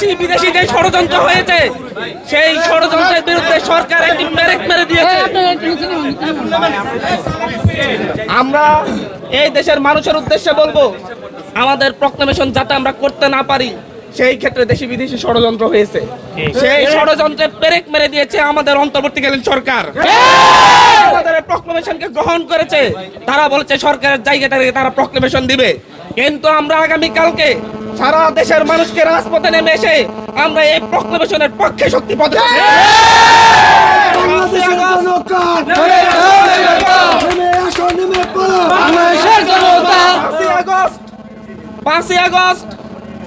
দেশি, বিদেশি যে ষড়যন্ত্র হয়েছে, সেই ষড়যন্ত্রের বিরুদ্ধে সরকার একটি ব্যারেক মেরে দিয়েছে। আমরা এই দেশের মানুষের উদ্দেশ্যে বলব, আমাদের প্রক্লেমেশন যাতে আমরা করতে না পারি, সেই ক্ষেত্রে দেশি, বিদেশি ষড়যন্ত্র হয়েছে। সেই ষড়যন্ত্রে পেরেক মেরে দিয়েছে আমাদের অন্তর্বর্তীকালীন সরকার। আমাদের প্রক্লেমেশনকে গ্রহণ করেছে, তারা বলছে সরকারের জায়গা তারা প্রক্লেমেশন দিবে। কিন্তু আমরা আগামী কালকে সারা দেশের মানুষকে রাজপথে নেমে এসে আমরা এই প্রক্লেমেশনের পক্ষে শক্তি পাঁচই আগস্ট।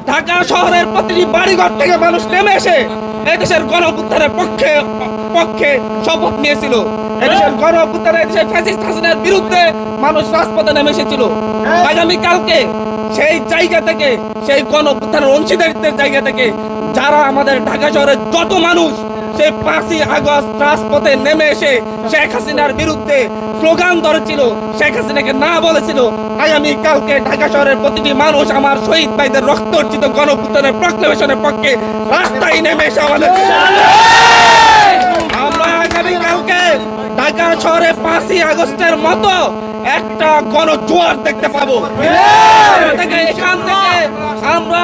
ঢাকা শহরের প্রতিটি বাড়িঘর থেকে মানুষ নেমে এসে এদেশের গণপুত্থানের পক্ষে পক্ষে শপথ নিয়েছিল। এদেশের গণপুত্থানের এদেশের ফ্যাসিস্ট হাসিনার বিরুদ্ধে মানুষ রাজপথে নেমে এসেছিল। আগামীকালকে সেই জায়গা থেকে, সেই গণপুত্থানের অংশীদারিত্বের জায়গা থেকে যারা আমাদের ঢাকা শহরের যত মানুষ সেই পাঁচই আগস্ট রাজপথে নেমে এসে শেখ হাসিনার বিরুদ্ধে স্লোগান ধরেছিল। শেখ হাসিনাকে না বলেছিল, আগামী কালকে ঢাকা শহরের প্রতিটি মানুষ আমার শহীদ ভাইদের রক্ত অর্জিত গণপুত্রের প্রক্লেমেশনের পক্ষে রাস্তায় নেমে এসে আমাদের আমরা ঢাকা শহরে পাঁচই আগস্টের মতো একটা গণজোয়ার দেখতে পাবো। আমরা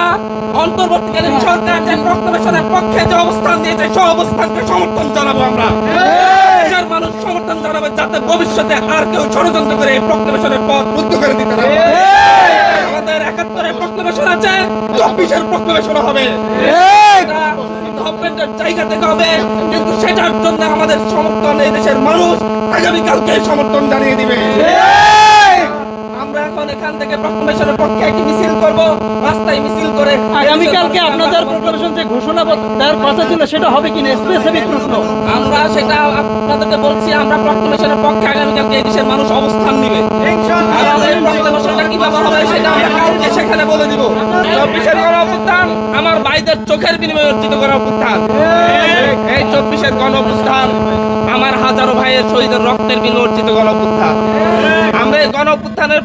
অন্তর্বর্তীকালীন সরকার যে প্রক্লেমেশনের পক্ষে যে অবস্থান অবস্থানকে সমর্থন জানাব আমরা। দেশের মানুষ সমর্থন জানাবে যাতে ভবিষ্যতে আর কেউ ষড়যন্ত্র করে এই প্রক্লেমেশনের পথ রুদ্ধ করে দিতে পারে। আমাদের একাত্তরের প্রক্লেমেশন আছে চব্বিশের প্রক্লেমেশন হবে। গভর্নমেন্টের জায়গা থেকে হবে কিন্তু সেটার জন্য আমাদের সমর্থন এই দেশের মানুষ আগামীকালকে সমর্থন জানিয়ে দিবে। আমরা এখন এখান থেকে প্রক্লেমেশনের পক্ষে একটি মিছিল করব রাস্তায় মিছিল করে আগামীকালকে আপনাদের প্রোক্লামেশন যে ঘোষণা দেওয়ার কথা ছিল সেটা হবে কিনা স্পেসিফিক প্রশ্ন আমরা সেটা আপনাদেরকে বলছি আমরা প্রক্লেমেশনের পক্ষে আগামীকালকে এই দেশের মানুষ অবস্থান নিবে। আমাদের প্রক্লেমেশনটা কীভাবে হবে সেটা আমরা কালকে সেখানে বলে দিব। চব্বিশের গণ অভ্যুত্থান আমার ভাইদের চোখের বিনিময়ে অর্জিত গণ অভ্যুত্থান। এই চব্বিশের গণ অভ্যুত্থান আমার হাজারো ভাইয়ের শহীদের রক্তের বিনিময়ে অর্জিত গণ অভ্যুত্থান। এই গণ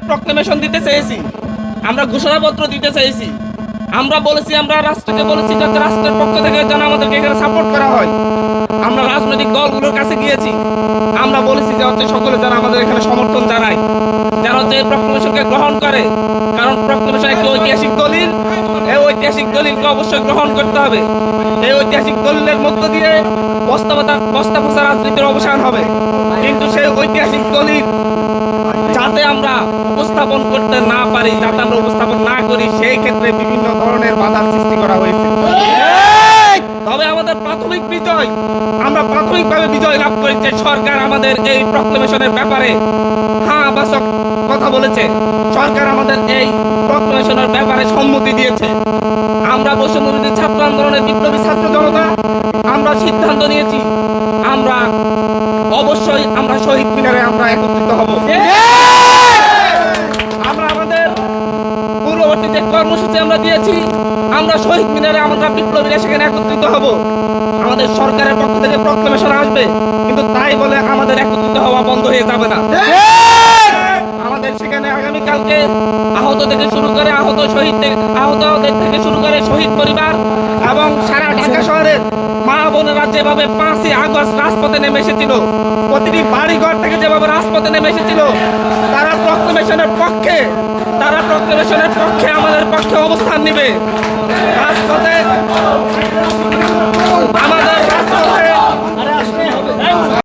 প্রক্লেমেশন দিতে চেয়েছি। আমরা ঘোষণাপত্র দিতে চেয়েছি। আমরা বলেছি, আমরা রাষ্ট্রকে বলেছি যাতে রাষ্ট্রের পক্ষ থেকে যেন আমাদেরকে এখানে সাপোর্ট করা হয়। আমরা রাজনৈতিক দলগুলোর কাছে গিয়েছি। আমরা বলেছি যে হচ্ছে সকলে যারা আমাদের এখানে সমর্থন জানায়। যারা হচ্ছে এই প্রক্লেমেশনকে গ্রহণ করে, কারণ প্রক্লেমেশন একটি ঐতিহাসিক দলিল। এই ঐতিহাসিক দলিলকে অবশ্যই গ্রহণ করতে হবে। এই ঐতিহাসিক দলিলের মধ্য দিয়ে বস্তা ফসা রাজনীতির অবসান হবে। কিন্তু সেই ঐতিহাসিক দলিল যাতে আমরা উপস্থাপন করতে না পারি যাতে আমরা উপস্থাপন না করি সেই ক্ষেত্রে বিভিন্ন ধরনের বাধার সৃষ্টি করা হয়েছে। তবে আমাদের প্রাথমিক বিজয় আমরা প্রাথমিকভাবে বিজয় লাভ করি যে সরকার আমাদের এই প্রক্লেমেশনের ব্যাপারে হ্যাঁ বাসক কথা বলেছে। সরকার আমাদের এই প্রক্লেমেশনের ব্যাপারে সম্মতি দিয়েছে। আমরা বৈষম্যবিরোধী ছাত্র আন্দোলনের বিপ্লবী ছাত্র জনতা আমরা সিদ্ধান্ত নিয়েছি আমরা অবশ্যই আমরা শহীদ মিনারে আমরা একত্রিত হব। পূর্ববর্তী যে কর্মসূচি আমরা দিয়েছি আমরা শহীদ মিনারে আমরা বিপ্লবীরা সেখানে একত্রিত হব। আমাদের সরকারের পক্ষ থেকে প্রক্লেমেশন আসবে কিন্তু তাই বলে আমাদের একত্রিত হওয়া বন্ধ হয়ে যাবে না। আমাদের সেখানে আগামীকালকে আহত থেকে শুরু করে আহত শহীদ আহতদের থেকে শুরু করে শহীদ পরিবার এবং সারা ঢাকা শহরের মা বোনেরা যেভাবে পাঁচই আগস্ট রাজপথে নেমে এসেছিল, প্রতিটি বাড়িঘর থেকে যেভাবে রাজপথে নেমে এসেছিল, তারা প্রক্লেমেশনের পক্ষে তারা প্রক্লেমেশনের পক্ষে আমাদের পক্ষে অবস্থান নেবে। রাজপথে আমাদের রাজপথ